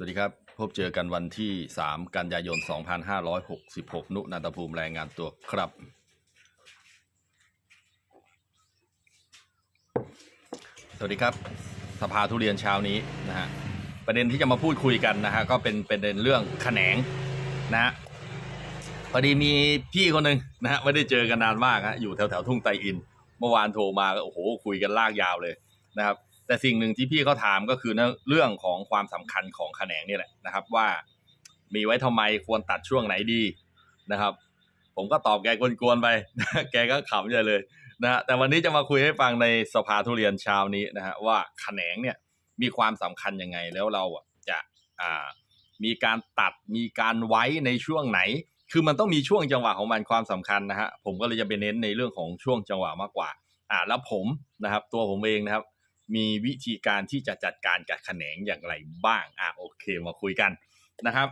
สวัสดีครับ พบเจอกันวันที่ 3 กันยายน 2566 นุนันตภูมิรายงานตัวครับ สวัสดีครับ สภาทุเรียนเช้านี้นะฮะ ประเด็นที่จะมาพูดคุยกันนะฮะ ก็เป็นประเด็นเรื่องแขนงนะฮะ พอดีมีพี่คนหนึ่งนะฮะ ไม่ได้เจอกันนานมากฮะ อยู่แถวแถวทุ่งไตรอิน เมื่อวานโทรมาก็โอ้โห คุยกันลากยาวเลยนะครับ แต่สิ่งหนึ่งที่พี่เขาถามก็คือเรื่องของความสำคัญของแขนงนี่แหละนะครับ ว่ามีไว้ทำไมควรตัดช่วงไหนดีนะครับ ผมก็ตอบแกกวนๆไป แกก็ขำใหญ่เลยนะฮะแต่วันนี้จะมาคุยให้ฟังในสภาทุเรียนเช้านี้นะฮะว่าแขนงเนี่ยมีความสำคัญยังไงแล้วเราอะจะอ่ามีการตัดมีการไว้ในช่วงไหน คือมันต้องมีช่วงจังหวะของมันความสำคัญนะฮะผมก็เลยจะไปเน้นในเรื่องของช่วงจังหวะมากกว่า อ่าแล้วผมนะครับ ตัวผมเองนะครับ มีวิธีการที่จะจัดการกับแขนงอย่างไรบ้างอะโอเคมาคุยกันนะครับ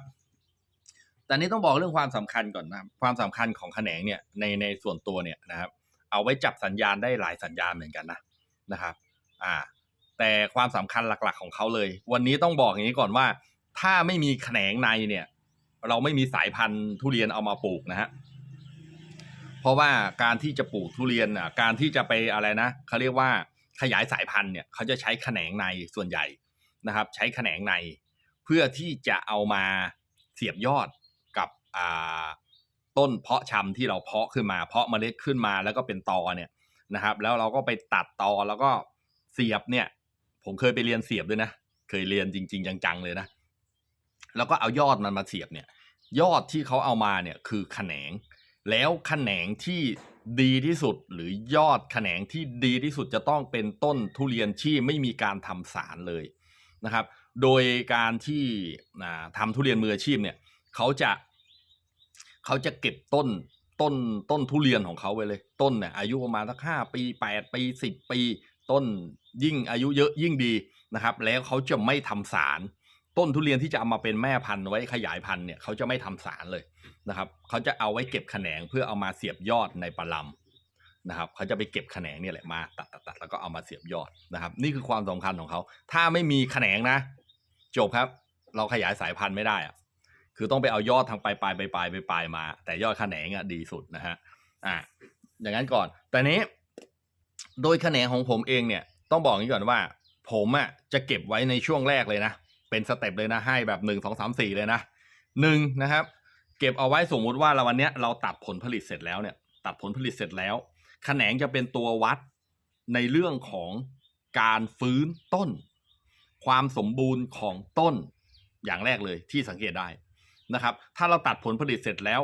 แต่นี้ต้องบอกเรื่องความสำคัญก่อนนะความสำคัญของแขนงเนี่ยในในส่วนตัวเนี่ยนะครับ เอาไว้จับสัญญาณได้หลายสัญญาณเหมือนกันนะนะครับ อ่า แต่ความสำคัญหลักๆของเขาเลย วันนี้ต้องบอกอย่างนี้ก่อนว่า ถ้าไม่มีแขนงในเนี่ย เราไม่มีสายพันธุ์ทุเรียนเอามาปลูกนะฮะเพราะว่าการที่จะปลูกทุเรียนอะการที่จะไปอะไรนะเขาเรียกว่า ขยายสายพันธุ์เนี่ยเขาจะใช้แขนงในส่วนใหญ่นะครับ ใช้แขนงในเพื่อที่จะเอามาเสียบยอดกับต้นเพาะชำที่เราเพาะขึ้นมา เพาะเมล็ดขึ้นมาแล้วก็เป็นตอเนี่ยนะครับ แล้วเราก็ไปตัดตอแล้วก็เสียบเนี่ย ผมเคยไปเรียนเสียบด้วยนะ เคยเรียนจริง ๆ จังๆเลยนะ แล้วก็เอายอดมันมาเสียบเนี่ย ยอดที่เขาเอามาเนี่ยคือแขนง แล้วแขนงที่ ดีที่สุดหรือยอดแขนงที่ดีที่สุดจะต้องเป็นต้นทุเรียนที่ไม่มีการทำสารเลยนะครับ โดยการที่อ่าทำทุเรียนมืออาชีพเนี่ยเขาจะเขาจะเก็บต้นต้นต้นทุเรียนของเขาไว้เลย ต้นเนี่ยอายุประมาณสักห้าปีแปดปีสิบปี ต้นยิ่งอายุเยอะยิ่งดีนะครับ แล้วเขาจะไม่ทำสาร ต้นทุเรียนที่จะเอามาเป็นแม่พันธุ์ไว้ขยายพันธุ์เนี่ยเขาจะไม่ทำสารเลย นะครับเขาจะเอาไว้เก็บแขนงเพื่อเอามาเสียบยอดในปลำนะครับเขาจะไปเก็บแขนงเนี่ยแหละมาตัดตัดตัดแล้วก็เอามาเสียบยอดนะครับ นี่คือความสำคัญของเขา ถ้าไม่มีแขนงนะ จบครับ เราขยายสายพันธุ์ไม่ได้อะคือต้องไปเอายอดทางปลายปลายปลายปลายปลายปลายมา แต่ยอดแขนงอะดีสุดนะฮะอ่าอย่างนั้นก่อน แต่นี้ โดยแขนงของผมเองเนี่ย ต้องบอกอย่างนี้ก่อนว่า ผมอะจะเก็บไว้ในช่วงแรกเลยนะ เป็นสเต็ปเลยนะให้แบบหนึ่งสองสามสี่เลยนะหนึ่งนะครับ เก็บเอาไว้สมมุติว่าเราวันเนี้ยเราตัดผลผลิตเสร็จแล้วเนี่ย ตัดผลผลิตเสร็จแล้วแขนงจะเป็นตัววัดในเรื่องของการฟื้นต้น ความสมบูรณ์ของต้นอย่างแรกเลยที่สังเกตได้นะครับ ถ้าเราตัดผลผลิตเสร็จแล้ว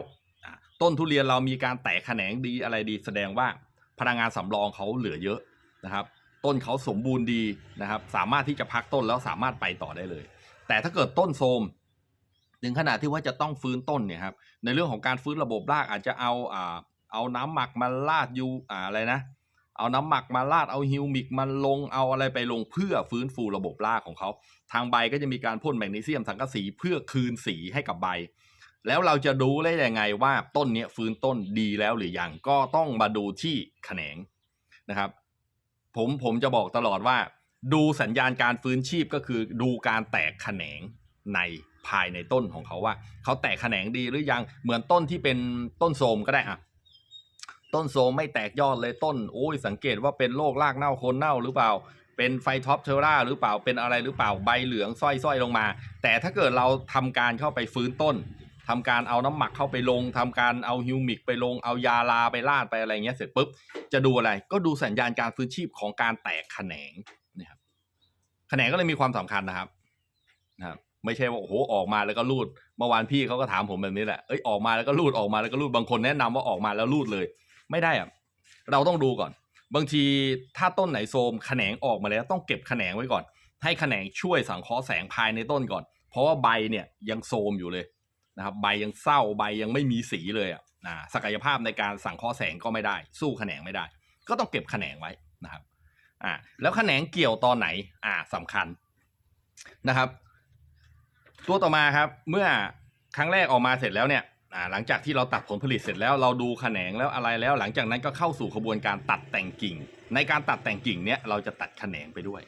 ต้นทุเรียนเรามีการแตกแขนงดีอะไรดี แสดงว่าพลังงานสำรองเขาเหลือเยอะนะครับ ต้นเขาสมบูรณ์ดีนะครับ สามารถที่จะพักต้นแล้วสามารถไปต่อได้เลย แต่ถ้าเกิดต้นโทม ถึงขนาดที่ว่าจะต้องฟื้นต้นเนี่ยครับในเรื่องของการฟื้นระบบรากอาจจะเอาอ่าเอาน้ำหมักมาลาดยูอ่าอะไรนะ เอาน้ำหมักมาลาดเอาฮิวมิกมาลงเอาอะไรไปลงเพื่อฟื้นฟูระบบรากของเขา ทางใบก็จะมีการพ่นแมกนีเซียมสังกะสีเพื่อคืนสีให้กับใบ แล้วเราจะดูได้ยังไงว่าต้นเนี้ยฟื้นต้นดีแล้วหรือยังก็ต้องมาดูที่แขนงนะครับ ผมผมจะบอกตลอดว่า ดูสัญญาณการฟื้นชีพก็คือดูการแตกแขนงใน ภายในต้นของเขาว่าเขาแตกแขนงดีหรือยังเหมือนต้นที่เป็นต้นโทรมก็ได้อะต้นโทรมไม่แตกยอดเลยต้นโอ้ยสังเกตว่าเป็นโรครากเน่าโคนเน่าหรือเปล่า เป็นไฟท็อปเทอร่าหรือเปล่าเป็นอะไรหรือเปล่าใบเหลืองส้อยๆลงมา แต่ถ้าเกิดเราทำการเข้าไปฟื้นต้นทำการเอาน้ำหมักเข้าไปลงทำการเอาฮิวมิกไปลงเอายาลาไปลาดไปอะไรเงี้ยเสร็จปุ๊บจะดูอะไรก็ดูสัญญาณการฟื้นชีพของการแตกแขนงนะครับแขนงก็เลยมีความสำคัญนะครับนะครับ ไม่ใช่ว่าโอ้โหออกมาแล้วก็รูดเมื่อวานพี่เขาก็ถามผมแบบนี้แหละเอ้ยออกมาแล้วก็รูดออกมาแล้วก็รูดบางคนแนะนำว่าออกมาแล้วรูดเลย ไม่ได้อะเราต้องดูก่อน บางทีถ้าต้นไหนโทมแขนงออกมาแล้วต้องเก็บแขนงไว้ก่อน ให้แขนงช่วยสังเคราะห์แสงภายในต้นก่อน เพราะว่าใบเนี่ยยังโทมอยู่เลยนะครับใบยังเศร้าใบยังไม่มีสีเลยอะอ่าศักยภาพในการสังเคราะห์แสงก็ไม่ได้ สู้แขนงไม่ได้ ก็ต้องเก็บแขนงไว้นะครับอ่าแล้วแขนงเกี่ยวตอนไหนอ่าสำคัญนะครับ ตัวต่อมาครับ เมื่อครั้งแรกออกมาเสร็จแล้วเนี่ยหลังจากที่เราตัดผลผลิตเสร็จแล้วเราดูแขนงแล้วอะไรแล้ว หลังจากนั้นก็เข้าสู่กระบวนการตัดแต่งกิ่ง ในการตัดแต่งกิ่งเนี่ยเราจะตัดแขนงไปด้วย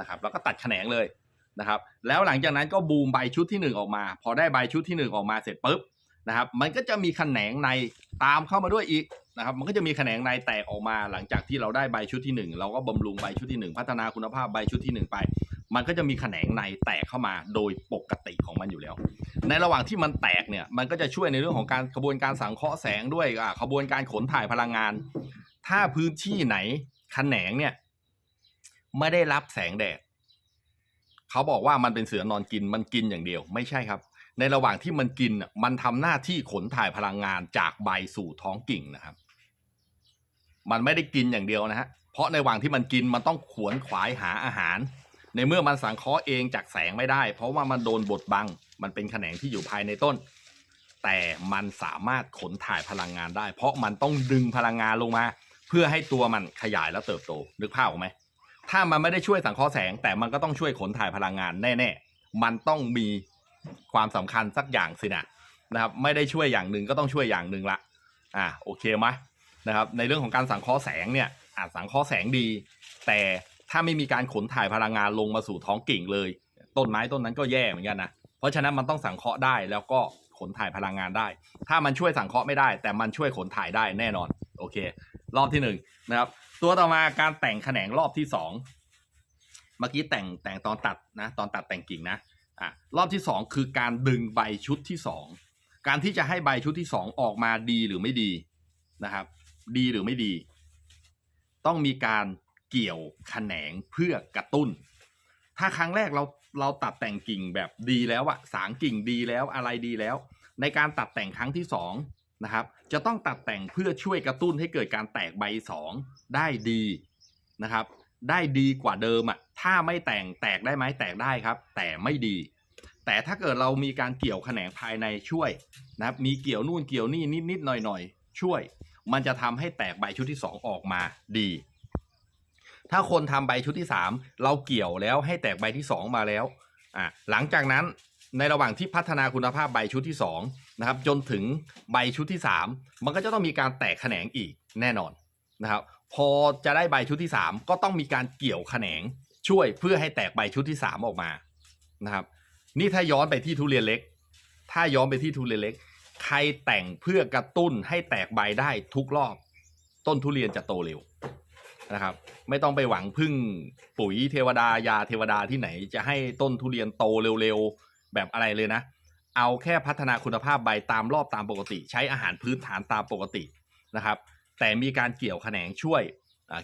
นะครับแล้วก็ตัดแขนงเลยนะครับ แล้วหลังจากนั้นก็บูมใบชุดที่หนึ่งออกมา พอได้ใบชุดที่หนึ่งออกมาเสร็จปุ๊บนะครับมันก็จะมีแขนงในตามเข้ามาด้วยอีกนะครับมันก็จะมีแขนงในแตกออกมา หลังจากที่เราได้ใบชุดที่หนึ่งเราก็บำรุงใบชุดที่หนึ่งพัฒนาคุณภาพใบชุดที่หนึ่งไป มันก็จะมีแขนงในแตกเข้ามาโดยปกติของมันอยู่แล้ว ในระหว่างที่มันแตกเนี่ยมันก็จะช่วยในเรื่องของการกระบวนการสังเคราะห์แสงด้วยขบวนการขนถ่ายพลังงาน ถ้าพื้นที่ไหนแขนงเนี่ยไม่ได้รับแสงแดดเขาบอกว่ามันเป็นเสือนอนกินมันกินอย่างเดียว ไม่ใช่ครับ ในระหว่างที่มันกินน่ะมันทำหน้าที่ขนถ่ายพลังงานจากใบสู่ท้องกิ่งนะครับ มันไม่ได้กินอย่างเดียวนะฮะเพราะในระหว่างที่มันกินมันต้องขวนขวายหาอาหาร ในเมื่อมันสังเคราะห์เองจากแสงไม่ได้ เพราะว่ามันโดนบดบัง มันเป็นแขนงที่อยู่ภายในต้น แต่มันสามารถขนถ่ายพลังงานได้ เพราะมันต้องดึงพลังงานลงมา เพื่อให้ตัวมันขยายและเติบโตนึกภาพออกไหมถ้ามันไม่ได้ช่วยสังเคราะห์แสง แต่มันก็ต้องช่วยขนถ่ายพลังงานแน่ๆ มันต้องมีความสำคัญสักอย่างสินะนะครับ ไม่ได้ช่วยอย่างหนึ่งก็ต้องช่วยอย่างหนึ่งละอ่าโอเคไหมนะครับ ในเรื่องของการสังเคราะห์แสงเนี่ยอาจสังเคราะห์แสงดี แต่ ถ้าไม่มีการขนถ่ายพลังงานลงมาสู่ท้องกิ่งเลย ต้นไม้ต้นนั้นก็แย่เหมือนกันนะเพราะฉะนั้นมันต้องสังเคราะห์ได้แล้วก็ขนถ่ายพลังงานได้ ถ้ามันช่วยสังเคราะห์ไม่ได้ แต่มันช่วยขนถ่ายได้แน่นอน โอเค รอบที่หนึ่งนะครับ ตัวต่อมาการแต่งแขนงรอบที่สองเมื่อกี้แต่งแต่งตอนตัดนะ ตอนตัดแต่งกิ่งนะอะรอบที่สองคือการดึงใบชุดที่สองการที่จะให้ใบชุดที่สองออกมาดีหรือไม่ดีนะครับ ดีหรือไม่ดี ต้องมีการ เกี่ยวแขนงเพื่อกระตุ้น ถ้าครั้งแรกเราเราตัดแต่งกิ่งแบบดีแล้วอะสางกิ่งดีแล้วอะไรดีแล้ว ในการตัดแต่งครั้งที่สองนะครับ จะต้องตัดแต่งเพื่อช่วยกระตุ้นให้เกิดการแตกใบสองได้ดีนะครับ ได้ดีกว่าเดิมอะถ้าไม่แต่งแตกได้ไหมแตกได้ครับ แต่ไม่ดี แต่ถ้าเกิดเรามีการเกี่ยวแขนงภายในช่วยนะครับมีเกี่ยวนู่นเกี่ยวนี่นิดนิดๆหน่อยหน่อยๆช่วย มันจะทำให้แตกใบชุดที่สองออกมาดี ถ้าคนทำใบชุดที่สามเราเกี่ยวแล้วให้แตกใบที่สองมาแล้วอะหลังจากนั้นในระหว่างที่พัฒนาคุณภาพใบชุดที่สองนะครับจนถึงใบชุดที่สามมันก็จะต้องมีการแตกแขนงอีกแน่นอนนะครับพอจะได้ใบชุดที่สามก็ต้องมีการเกี่ยวแขนงช่วยเพื่อให้แตกใบชุดที่สามออกมานะครับนี่ถ้าย้อนไปที่ทุเรียนเล็ก ถ้าย้อนไปที่ทุเรียนเล็ก ใครแต่งเพื่อกระตุ้นให้แตกใบได้ทุกรอบ ต้นทุเรียนจะโตเร็ว นะครับ ไม่ต้องไปหวังพึ่งปุ๋ยเทวดายาเทวดาที่ไหน จะให้ต้นทุเรียนโตเร็วๆ แบบอะไรเลยนะ เอาแค่พัฒนาคุณภาพใบตามรอบตามปกติ ใช้อาหารพื้นฐานตามปกตินะครับ แต่มีการเกี่ยวแขนงช่วย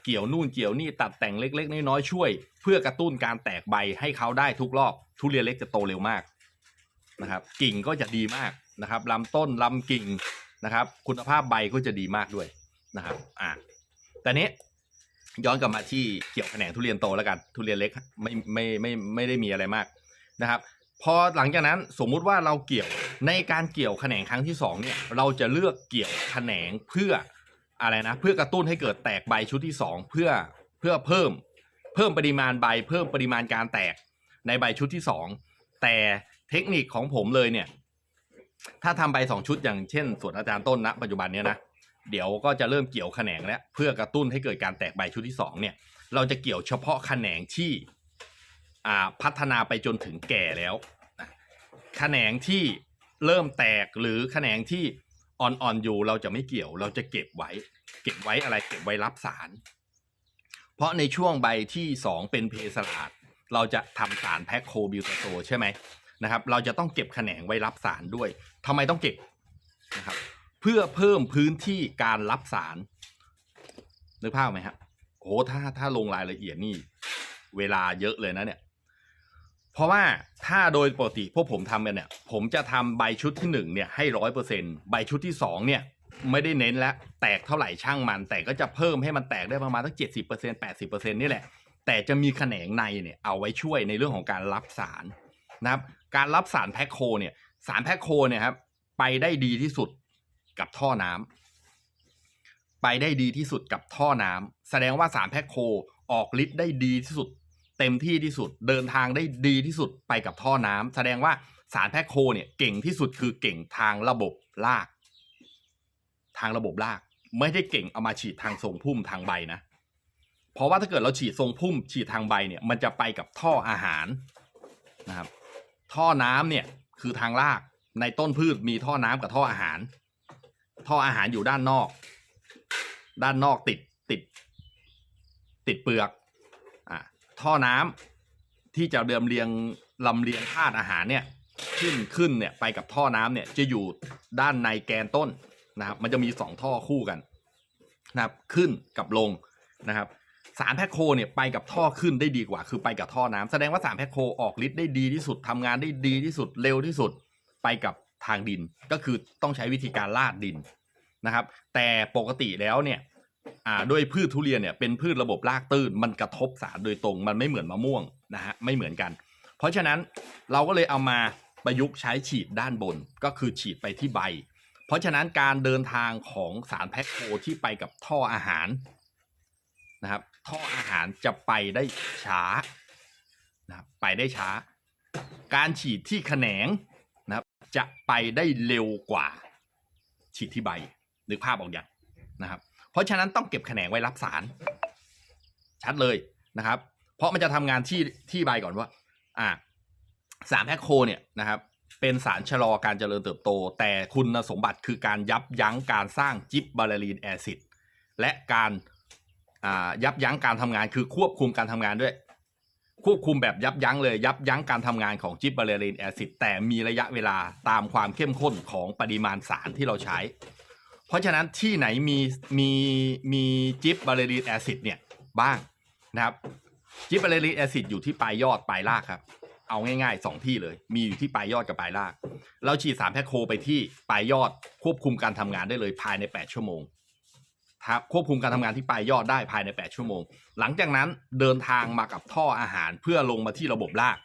เกี่ยวนู่นเกี่ยวนี่ตัดแต่งเล็ก ๆ น้อยๆช่วย เพื่อกระตุ้นการแตกใบให้เขาได้ทุกรอบทุเรียนเล็กจะโตเร็วมากนะครับกิ่งก็จะดีมากนะครับลำต้นลำกิ่งนะครับ คุณภาพใบก็จะดีมากด้วยนะครับอ่าแต่นี้ ย้อนกลับมาที่เกี่ยวแขนงทุเรียนโตแล้วกัน ทุเรียนเล็กไม่ไม่ไม่ไม่ได้มีอะไรมากนะครับ พอหลังจากนั้นสมมุติว่าเราเกี่ยวในการเกี่ยวแขนงครั้งที่สองเนี่ยเราจะเลือกเกี่ยวแขนงเพื่ออะไรนะ เพื่อกระตุ้นให้เกิดแตกใบชุดที่สองเพื่อเพื่อเพิ่มเพิ่มปริมาณใบ เพิ่มปริมาณการแตกในใบชุดที่สองแต่เทคนิคของผมเลยเนี่ย ถ้าทำใบสองชุดอย่างเช่นสวนอาจารย์ต้นนะปัจจุบันเนี้ยนะ เดี๋ยวก็จะเริ่มเกี่ยวแขนงแล้วเพื่อกระตุ้นให้เกิดการแตกใบชุดที่สองเนี่ย เราจะเกี่ยวเฉพาะแขนงที่อ่าพัฒนาไปจนถึงแก่แล้วนะแขนงที่เริ่มแตกหรือแขนงที่อ่อนๆอยู่เราจะไม่เกี่ยว เราจะเก็บไว้ เก็บไว้อะไรเก็บไว้รับสาร เพราะในช่วงใบที่สองเป็นเพสลาดเราจะทำสารแพ็คโคบิวตาโซใช่ไหมนะครับ เราจะต้องเก็บแขนงไว้รับสารด้วยทำไมต้องเก็บนะครับ เพื่อเพิ่มพื้นที่การรับสารนึกภาพไหมฮะโอ้ถ้าถ้าลงรายละเอียดนี่ เวลาเยอะเลยนะเนี่ย เพราะว่าถ้าโดยปกติพวกผมทำกันเนี่ย ผมจะทำใบชุดที่หนึ่งเนี่ยให้ร้อยเปอร์เซ็นใบชุดที่สองเนี่ยไม่ได้เน้นแล้ว แตกเท่าไหร่ช่างมัน แต่ก็จะเพิ่มให้มันแตกได้ประมาณตั้งเจ็ดสิบเปอร์เซ็นแปดสิบเปอร์เซ็นนี่แหละ แต่จะมีแขนงในเนี่ยเอาไว้ช่วยในเรื่องของการรับสารนะครับ การรับสารแพ็คโคเนี่ย สารแพ็คโคเนี่ยครับไปได้ดีที่สุด กับท่อน้ำไปได้ดีที่สุดกับท่อน้ำแสดงว่าสารแพ็คโคออกฤทธิ์ได้ดีที่สุด เต็มที่ที่สุดเดินทางได้ดีที่สุดไปกับท่อน้ำแสดงว่าสารแพ็คโคเนี่ยเก่งที่สุดคือเก่งทางระบบราก ทางระบบราก ไม่ได้เก่งเอามาฉีดทางทรงพุ่มทางใบนะ เพราะว่าถ้าเกิดเราฉีดทรงพุ่ม ฉีดทางใบเนี่ยมันจะไปกับท่ออาหารนะครับท่อน้ำเนี่ยคือทางรากในต้นพืชมีท่อน้ำกับท่ออาหาร ท่ออาหารอยู่ด้านนอก ด้านนอกติดติด ติดเปลือกอ่าท่อน้ำที่จะเดิมเรียงลำเลียงธาตุอาหารเนี่ยขึ้นขึ้นเนี่ยไปกับท่อน้ำเนี่ยจะอยู่ด้านในแกนต้นนะครับ มันจะมีสองท่อคู่กันนะครับขึ้นกับลงนะครับสารแพคโคเนี่ยไปกับท่อขึ้นได้ดีกว่า คือไปกับท่อน้ำแสดงว่าสารแพคโคออกฤทธิ์ได้ดีที่สุดทำงานได้ดีที่สุดเร็วที่สุด ไปกับ ทางดินก็คือต้องใช้วิธีการลาดดินนะครับ แต่ปกติแล้วเนี่ยอ่าด้วยพืชทุเรียนเนี่ยเป็นพืชระบบรากตื้นมันกระทบสารโดยตรง มันไม่เหมือนมะม่วงนะฮะไม่เหมือนกัน เพราะฉะนั้นเราก็เลยเอามาประยุกต์ใช้ฉีดด้านบนก็คือฉีดไปที่ใบ เพราะฉะนั้นการเดินทางของสารแพคโคที่ไปกับท่ออาหารนะครับท่ออาหารจะไปได้ช้านะไปได้ช้า การฉีดที่แขนง จะไปได้เร็วกว่าฉีดที่ใบนึกภาพออกอย่างนะครับ เพราะฉะนั้นต้องเก็บแขนงไว้รับสาร ชัดเลยนะครับ เพราะมันจะทำงานที่ที่ใบก่อนว่า อ่าสารแพคโคเนี่ยนะครับ เป็นสารชะลอการเจริญเติบโต แต่คุณสมบัติคือการยับยั้งการสร้างจิบบาเลรีนแอซิดและการยับยั้งการทำงานคือควบคุมการทำงานด้วย ควบคุมแบบยับยั้งเลย ยับยั้งการทำงานของจิบบาเลรีนแอซิดแต่มีระยะเวลาตามความเข้มข้นของปริมาณสารที่เราใช้ เพราะฉะนั้นที่ไหนมีมีมีจิบบาเลรีนแอซิดเนี่ยบ้างนะครับจิบบาเลริกแอซิดอยู่ที่ปลายยอดปลายรากครับ เอาง่ายๆสองที่เลย มีอยู่ที่ปลายยอดกับปลายราก เราฉีดสารแพคโคไปที่ปลายยอดควบคุมการทำงานได้เลยภายใน 8 ชั่วโมง ควบคุมการทำงานที่ปลายยอดได้ภายใน 8 ชั่วโมง หลังจากนั้นเดินทางมากับท่ออาหารเพื่อลงมาที่ระบบราก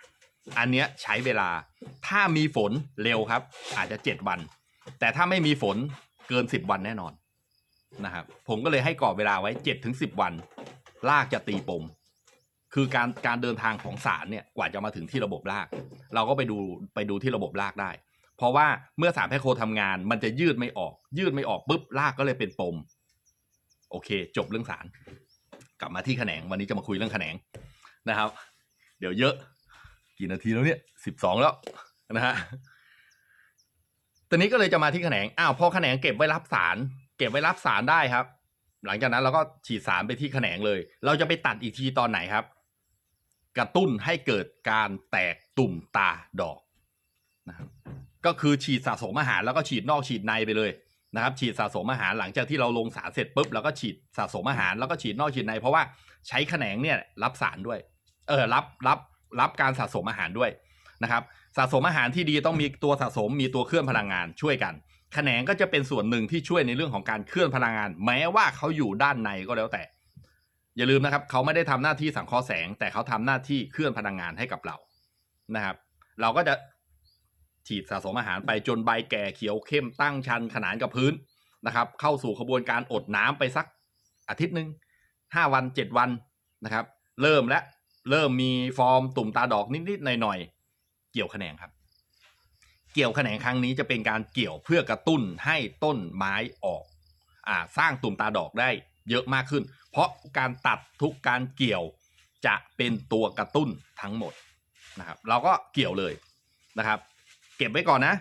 อันเนี้ยใช้เวลา ถ้ามีฝนเร็วครับ อาจจะ 7 วัน แต่ถ้าไม่มีฝนเกิน 10 วันแน่นอนนะครับ ผมก็เลยให้กรอบเวลาไว้7ถึง10 วัน รากจะตีปม คือการการเดินทางของสารเนี่ยกว่าจะมาถึงที่ระบบราก เราก็ไปดูไปดูที่ระบบรากได้ เพราะว่าเมื่อสารแพคโคทำงาน มันจะยืดไม่ออก ยืดไม่ออกปุ๊บรากก็เลยเป็นปม โอเค จบเรื่องสาร กลับมาที่แขนง วันนี้จะมาคุยเรื่องแขนงนะครับ เดี๋ยวเยอะ กี่นาทีแล้วเนี่ยสิบสองแล้วนะฮะตอนนี้ก็เลยจะมาที่แขนงอ้าวพอแขนงเก็บไว้รับสาร เก็บไว้รับสารได้ครับ หลังจากนั้นเราก็ฉีดสารไปที่แขนงเลย เราจะไปตัดอีกทีตอนไหนครับ กระตุ้นให้เกิดการแตกตุ่มตาดอกนะครับก็คือฉีดสะสมอาหารแล้วก็ฉีดนอกฉีดในไปเลย นะครับฉีดสะสมอาหารหลังจากที่เราลงสารเสร็จปุ๊บเราก็ฉีดสะสมอาหารแล้วก็ฉีดนอกฉีดใน เพราะว่าใช้แขนงเนี่ยรับสารด้วยเออรับรับรับการสะสมอาหารด้วยนะครับสะสมอาหารที่ดีต้องมีตัวสะสมมีตัวเคลื่อนพลังงานช่วยกันแขนงก็จะเป็นส่วนหนึ่งที่ช่วยในเรื่องของการเคลื่อนพลังงาน แม้ว่าเขาอยู่ด้านในก็แล้วแต่ อย่าลืมนะครับเขาไม่ได้ทำหน้าที่สังเคราะห์แสง แต่เขาทำหน้าที่เคลื่อนพลังงานให้กับเรานะครับ เราก็จะ ฉีดสะสมอาหารไปจนใบแก่เขียวเข้มตั้งชันขนานกับพื้นนะครับ เข้าสู่ขบวนการอดน้ำไปสักอาทิตย์หนึ่งห้าวันเจ็ดวันนะครับ เริ่มและเริ่มมีฟอร์มตุ่มตาดอกนิดๆหน่อยๆเกี่ยวแขนงครับ เกี่ยวแขนงครั้งนี้จะเป็นการเกี่ยวเพื่อกระตุ้นให้ต้นไม้ออกอ่าสร้างตุ่มตาดอกได้เยอะมากขึ้น เพราะการตัดทุกการเกี่ยวจะเป็นตัวกระตุ้นทั้งหมดนะครับ เราก็เกี่ยวเลยนะครับ เก็บไว้ก่อนนะ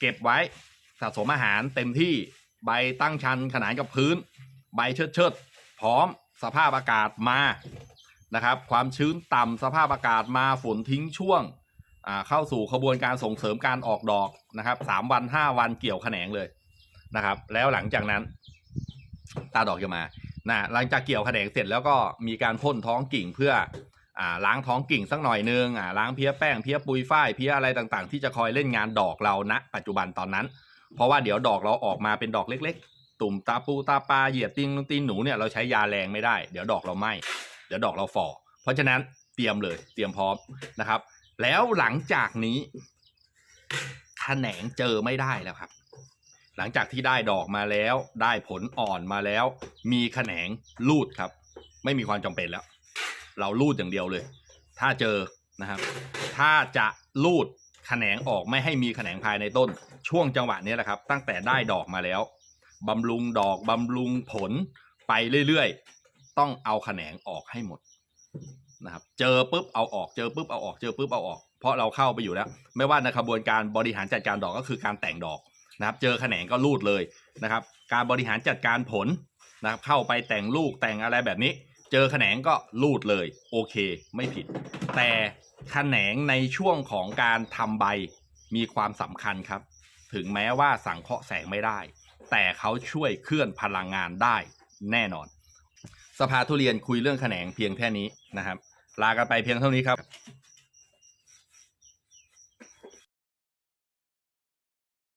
เก็บไว้สะสมอาหารเต็มที่ใบตั้งชันขนานกับพื้น ใบเชิดเชิดพร้อมสภาพอากาศมานะครับ ความชื้นต่ำสภาพอากาศมาฝนทิ้งช่วงอ่าเข้าสู่ขบวนการส่งเสริมการออกดอกนะครับสามวันห้าวันเกี่ยวแขนงเลยนะครับ แล้วหลังจากนั้น ตาดอกจะมานะหลังจากเกี่ยวแขนงเสร็จแล้วก็มีการพ่นท้องกิ่งเพื่อ อ่าล้างท้องกิ่งสักหน่อยนึงอ่าล้างเพี้ยแป้งเพี้ยปุยฝ้ายเพี้ยอะไรต่างๆ ที่จะคอยเล่นงานดอกเราณปัจจุบันตอนนั้น เพราะว่าเดี๋ยวดอกเราออกมาเป็นดอกเล็ก ๆ ตุ่มตาปูตาปลาเหยียดตีนตีนหนูเนี่ยเราใช้ยาแรงไม่ได้ เดี๋ยวดอกเราไหมเดี๋ยวดอกเราฝ่อเพราะฉะนั้นเตรียมเลยเตรียมพร้อมนะครับ แล้วหลังจากนี้แขนงเจอไม่ได้แล้วครับ หลังจากที่ได้ดอกมาแล้ว ได้ผลอ่อนมาแล้ว มีแขนงลูดครับ ไม่มีความจำเป็นแล้ว เราลูดอย่างเดียวเลย ถ้าเจอนะครับ ถ้าจะลูดแขนงออกไม่ให้มีแขนงภายในต้น ช่วงจังหวะนี้แหละครับ ตั้งแต่ได้ดอกมาแล้วบำรุงดอกบำรุงผลไปเรื่อยๆ ต้องเอาแขนงออกให้หมดนะครับ เจอปุ๊บเอาออกเจอปุ๊บเอาออกเจอปุ๊บเอาออก เพราะเราเข้าไปอยู่แล้ว ไม่ว่าในขบวนการบริหารจัดการดอกก็คือการแต่งดอกนะครับ เจอแขนงก็รูดเลยนะครับ การบริหารจัดการผลนะครับ เข้าไปแต่งลูกแต่งอะไรแบบนี้ เจอแขนงก็ลูดเลยโอเคไม่ผิด แต่แขนงในช่วงของการทำใบมีความสำคัญครับ ถึงแม้ว่าสังเคราะห์แสงไม่ได้ แต่เขาช่วยเคลื่อนพลังงานได้แน่นอน สภาทุเรียนคุยเรื่องแขนงเพียงแค่นี้นะครับ ลากันไปเพียงเท่านี้ครับ